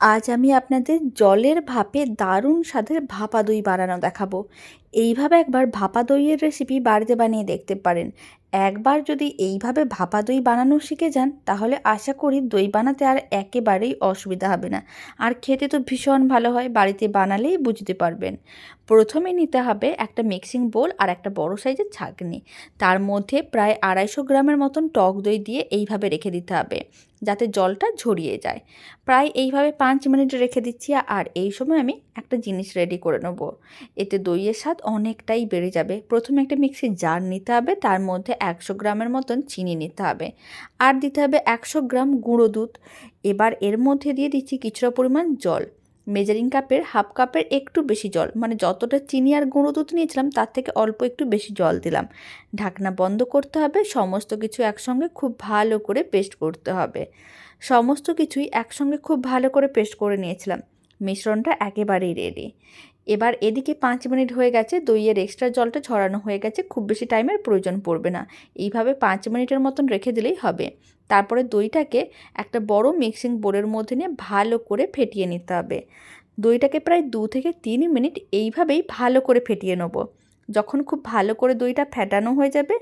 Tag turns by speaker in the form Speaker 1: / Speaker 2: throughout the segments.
Speaker 1: আজ আমি আপনাদের জলের ভাপে দারুণ স্বাদের ভাপা দই বানানো দেখাবো। এইভাবে একবার ভাপা দইয়ের রেসিপি বাড়িতে বানিয়ে দেখতে পারেন। একবার যদি এইভাবে ভাপা দই বানানো শিখে যান, তাহলে আশা করি দই বানাতে আর একেবারেই অসুবিধা হবে না। আর খেতে তো ভীষণ ভালো হয়, বাড়িতে বানালেই বুঝতে পারবেন। প্রথমে নিতে হবে একটা মিক্সিং বোল আর একটা বড় সাইজের ছাঁকনি। তার মধ্যে প্রায় আড়াইশো গ্রামের মতন টক দই দিয়ে এইভাবে রেখে দিতে হবে, যাতে জলটা ঝরিয়ে যায়। প্রায় এইভাবে পাঁচ মিনিট রেখে দিচ্ছি আর এই সময় আমি একটা জিনিস রেডি করে নেব। এতে দইয়ের স্বাদ অনেকটাই বেড়ে যাবে। প্রথমে একটা মিক্সির জার নিতে হবে, তার মধ্যে একশো গ্রামের মতন চিনি নিতে হবে। আর দিতে হবে একশো গ্রাম গুঁড়ো দুধ। এবার এর মধ্যে দিয়ে দিচ্ছি কিছুটা পরিমাণ জল। মেজারিং কাপের হাফ কাপের একটু বেশি জল। মানে যতটা চিনি আর গুঁড়ো দুধ নিয়েছিলাম, তার থেকে অল্প একটু বেশি জল দিলাম। ঢাকনা বন্ধ করতে হবে। সমস্ত কিছু একসঙ্গে খুব ভালো করে পেস্ট করতে হবে। সমস্ত কিছুই একসঙ্গে খুব ভালো করে পেস্ট করে নিয়েছিলাম। মিশ্রণটা একেবারেই রেডি এবার এদিকে পাঁচ মিনিট হয়ে গেছে, দইয়ের এক্সট্রা জলটা ঝরানো হয়ে গেছে, খুব বেশি টাইমের প্রয়োজন পড়বে না। এইভাবে পাঁচ মিনিটের মতন রেখে দিলেই হবে। তারপরে দইটাকে একটা বড় মিক্সিং বোর্ডের মধ্যে নিয়ে ভালো করে ফেটিয়ে নিতে হবে। দইটাকে প্রায় দু থেকে তিন মিনিট এইভাবেই ভালো করে ফেটিয়ে নেব। যখন খুব ভালো করে দইটা ফেটানো হয়ে যাবে,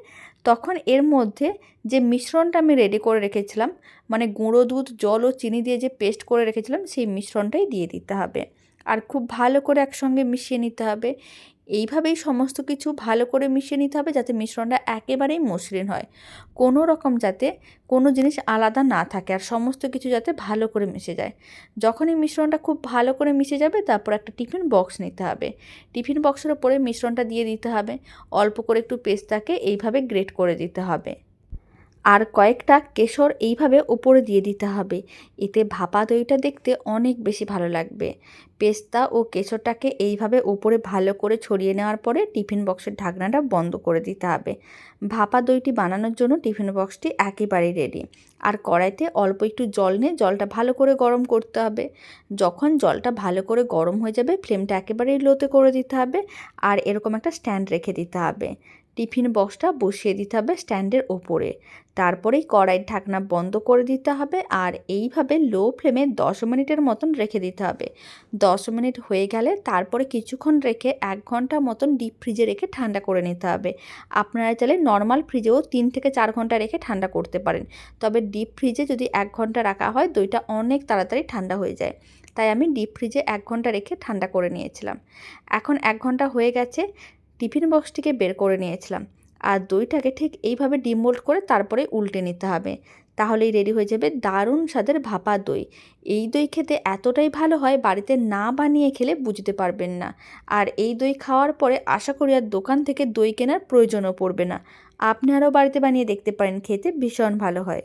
Speaker 1: তখন এর মধ্যে যে মিশ্রণটা আমি রেডি করে রেখেছিলাম মানে গুঁড়ো দুধ, জল ও চিনি দিয়ে যে পেস্ট করে রেখেছিলাম, সেই মিশ্রণটাই দিয়ে দিতে হবে। আর খুব ভালো করে একসঙ্গে মিশিয়ে নিতে হবে। এইভাবেই সমস্ত কিছু ভালো করে মিশিয়ে নিতে হবে যাতে মিশ্রণটা একেবারেই মসৃণ হয়। কোনো রকম যাতে কোনো জিনিস আলাদা না থাকে আর সমস্ত কিছু যাতে ভালো করে মিশে যায়। যখনই মিশ্রণটা খুব ভালো করে মিশে যাবে তারপর একটা টিফিন বক্স নিতে হবে। টিফিন বক্সের ওপরে মিশ্রণটা দিয়ে দিতে হবে। অল্প করে একটু পেস্তাকে এইভাবে গ্রেট করে দিতে হবে। আর কয়েকটা কেশর এইভাবে উপরে দিয়ে দিতে হবে। এতে ভাপা দইটা দেখতে অনেক বেশি ভালো লাগবে। পেস্তা ও কেশরটাকে এইভাবে উপরে ভালো করে ছড়িয়ে নেওয়ার পরে টিফিন বক্সের ঢাকনাটা বন্ধ করে দিতে হবে। ভাপা দইটি বানানোর জন্য টিফিন বক্সটি একেবারেই রেডি আর কড়াইতে অল্প একটু জল নিয়ে জলটা ভালো করে গরম করতে হবে। যখন জলটা ভালো করে গরম হয়ে যাবে ফ্লেমটা একেবারেই লোতে করে দিতে হবে। আর এরকম একটা স্ট্যান্ড রেখে দিতে হবে। টিফিন বক্সটা বসিয়ে দিতে হবে স্ট্যান্ডের ওপরে। তারপরেই কড়াইয়ের ঢাকনা বন্ধ করে দিতে হবে আর এইভাবে লো ফ্লেমে দশ মিনিটের মতন রেখে দিতে হবে। দশ মিনিট হয়ে গেলে তারপরে কিছুক্ষণ রেখে এক ঘণ্টা মতন ডিপ ফ্রিজে রেখে ঠান্ডা করে নিতে হবে। আপনারা চাইলে নর্মাল ফ্রিজেও তিন থেকে চার ঘণ্টা রেখে ঠান্ডা করতে পারেন। তবে ডিপ ফ্রিজে যদি এক ঘণ্টা রাখা হয় দইটা অনেক তাড়াতাড়ি ঠান্ডা হয়ে যায়। তাই আমি ডিপ ফ্রিজে এক ঘণ্টা রেখে ঠান্ডা করে নিয়েছিলাম। এখন এক ঘণ্টা হয়ে গেছে। টিফিন বক্সটিকে বের করে নিয়েছিলাম। আর দইটাকে ঠিক এইভাবে ডিমোল্ড করে তারপরে উল্টে নিতে হবে। তাহলেই রেডি হয়ে যাবে দারুণ স্বাদের ভাপা দই। এই দই খেতে এতটাই ভালো হয় বাড়িতে না বানিয়ে খেলে বুঝতে পারবেন না। আর এই দই খাওয়ার পরে আশা করি আর দোকান থেকে দই কেনার প্রয়োজনও পড়বে না। আপনি আরও বাড়িতে বানিয়ে দেখতে পারেন, খেতে ভীষণ ভালো হয়।